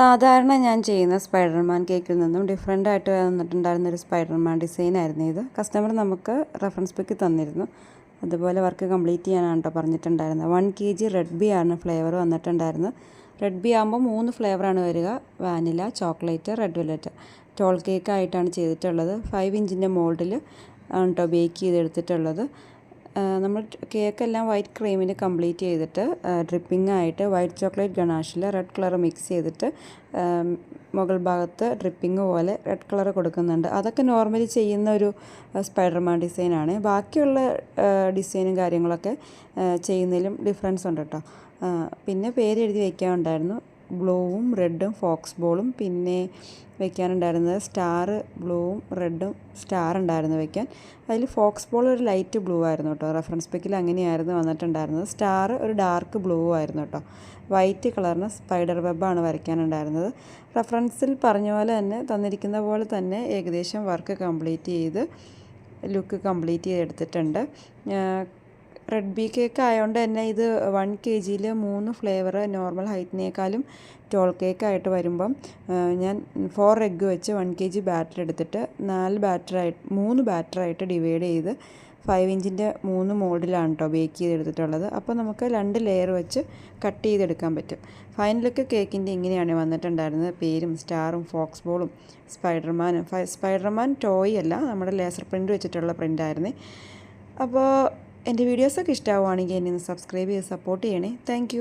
സാധാരണ ഞാൻ ചെയ്യുന്ന സ്പൈഡർമാൻ കേക്കിൽ നിന്നും ഡിഫറെന്റ് ആയിട്ട് വന്നിട്ടുണ്ടായിരുന്ന ഒരു സ്പൈഡർമാൻ ഡിസൈൻ ആയിരുന്നു ഇത്. കസ്റ്റമർ നമുക്ക് റെഫറൻസ് പിക്ക് തന്നിരുന്നു. അതുപോലെ വർക്ക് കംപ്ലീറ്റ് ചെയ്യാനാണ് കേട്ടോ പറഞ്ഞിട്ടുണ്ടായിരുന്നത്. One K G red B ആണ് ഫ്ലേവർ വന്നിട്ടുണ്ടായിരുന്നത്. റെഡ് ബി ആകുമ്പോൾ മൂന്ന് ഫ്ലേവറാണ് വരിക. Vanilla chocolate red velvet tall cake ആയിട്ടാണ് ചെയ്തിട്ടുള്ളത്. ഫൈവ് ഇഞ്ചിന്റെ മോൾഡിൽ ആണ് കേട്ടോ ബേക്ക് ചെയ്തെടുത്തിട്ടുള്ളത്. നമ്മൾ കേക്കെല്ലാം വൈറ്റ് ക്രീമിൽ കംപ്ലീറ്റ് ചെയ്തിട്ട് ഡ്രിപ്പിംഗ് ആയിട്ട് വൈറ്റ് ചോക്ലേറ്റ് ഗണാഷിൽ റെഡ് കളർ മിക്സ് ചെയ്തിട്ട് മുകൾ ഭാഗത്ത് ഡ്രിപ്പിംഗ് പോലെ റെഡ് കളർ കൊടുക്കുന്നുണ്ട്. അതൊക്കെ നോർമലി ചെയ്യുന്ന ഒരു സ്പൈഡർമാൻ ഡിസൈനാണ്. ബാക്കിയുള്ള ഡിസൈനും കാര്യങ്ങളൊക്കെ ചെയ്യുന്നതിലും ഡിഫറൻസ് ഉണ്ട് കേട്ടോ പിന്നെ പേര് എഴുതി വയ്ക്കാനുണ്ടായിരുന്നു ബ്ലൂവും റെഡും ഫോക്സ് ബോളും പിന്നെ വെക്കാനുണ്ടായിരുന്നത് സ്റ്റാർ ബ്ലൂവും റെഡും സ്റ്റാർ ഉണ്ടായിരുന്നു വെക്കാൻ. അതിൽ ഫോക്സ് ബോൾ ഒരു ലൈറ്റ് ബ്ലൂ ആയിരുന്നു കേട്ടോ. റെഫറൻസ് പിക്കിൽ അങ്ങനെയായിരുന്നു വന്നിട്ടുണ്ടായിരുന്നത്. സ്റ്റാർ ഒരു ഡാർക്ക് ബ്ലൂ ആയിരുന്നു കേട്ടോ. വൈറ്റ് കളറിന് സ്പൈഡർ വെബാണ് വരയ്ക്കാനുണ്ടായിരുന്നത്. റെഫറൻസിൽ പറഞ്ഞ പോലെ തന്നെ തന്നിരിക്കുന്ന പോലെ തന്നെ ഏകദേശം വർക്ക് കംപ്ലീറ്റ് ചെയ്ത് ലുക്ക് കംപ്ലീറ്റ് ചെയ്തെടുത്തിട്ടുണ്ട്. റെഡ് ബി കേക്ക് ആയതുകൊണ്ട് തന്നെ ഇത് വൺ കെ ജിയിൽ മൂന്ന് ഫ്ലേവർ നോർമൽ ഹൈറ്റിനേക്കാളും ടോൾ കേക്ക് ആയിട്ട് വരുമ്പം ഞാൻ ഫോർ എഗ്ഗ് വെച്ച് വൺ കെ ജി ബാറ്റർ എടുത്തിട്ട് നാല് ബാറ്ററായിട്ട് മൂന്ന് ബാറ്ററായിട്ട് ഡിവൈഡ് ചെയ്ത് ഫൈവ് ഇഞ്ചിന്റെ മൂന്ന് മോഡിലാണ് കേട്ടോ ബേക്ക് ചെയ്തെടുത്തിട്ടുള്ളത്. അപ്പോൾ നമുക്ക് രണ്ട് ലെയർ വെച്ച് കട്ട് ചെയ്തെടുക്കാൻ പറ്റും. ഫൈനലൊക്കെ കേക്കിന്റെ ഇങ്ങനെയാണ് വന്നിട്ടുണ്ടായിരുന്നത്. പേരും സ്റ്റാറും ഫോക്സ് ബോളും സ്പൈഡർമാനും സ്പൈഡർമാൻ ടോയ് അല്ല നമ്മുടെ ലേസർ പ്രിന്റ് വെച്ചിട്ടുള്ള പ്രിന്റായിരുന്നേ അപ്പോൾ എന്റെ വീഡിയോസൊക്കെ ഇഷ്ടമാവുകയാണെങ്കിൽ എന്നെ ഒന്ന് സബ്സ്ക്രൈബ് ചെയ്ത് സപ്പോർട്ട് ചെയ്യണേ. താങ്ക്